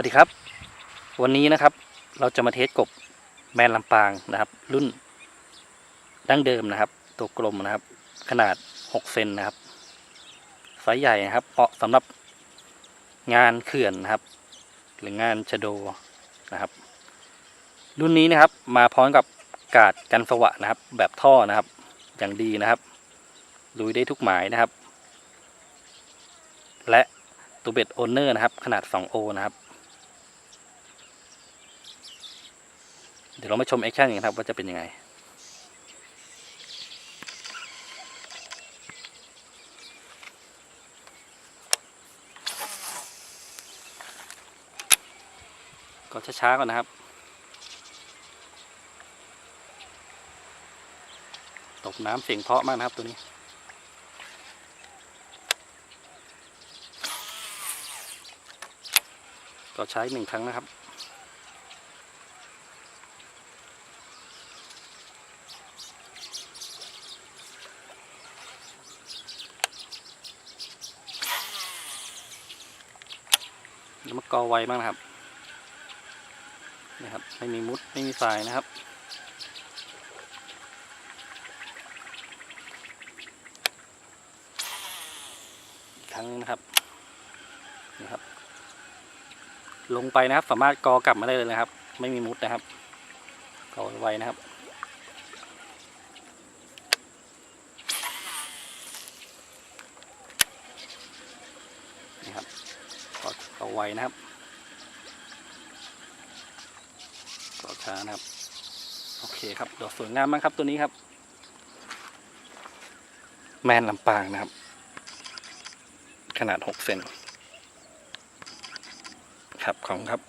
วัสดีครับ วันนี้นะครับเราจะมาเทสกบแมนลำปางนะครับ รุ่นดั้งเดิมนะครับ ตัวกลมนะครับ ขนาด 6 เซนนะครับไซส์ใหญ่นะครับเหมาะสำหรับงานเขื่อนนะครับ หรืองานชะโดนะครับ รุ่นนี้นะครับมาพร้อมกับกาดกันสวะนะครับ แบบท่อนะครับ อย่างดีนะครับลุยได้ทุกหมายนะครับ และตัวเบ็ดโอนเนอร์นะครับ ขนาด 2 โอนะครับ เดี๋ยวเรามาชมแอคชั่นกันครับว่าจะเป็นยังไงก็ช้าๆก่อนนะครับ ตกน้ำเสียงเพาะมากนะครับตัวนี้ก็ใช้หนึ่งครั้งนะครับ มากอไวมากนะครับนี่ครับ ไม่มีมุดไม่มีสายนะครับอีกครั้งนะครับนี่ครับ ลงไปนะครับ สามารถกอกลับมาได้เลยนะครับ ไม่มีมุดนะครับกอไวนะครับ นี่ครับกอเอา ไวนะครับกอช้านะครับ โอเคครับ ดอกสวยงามมากครับตัวนี้ครับ แมนลำปางนะครับ ขนาด 6 เซนครับ ของครับ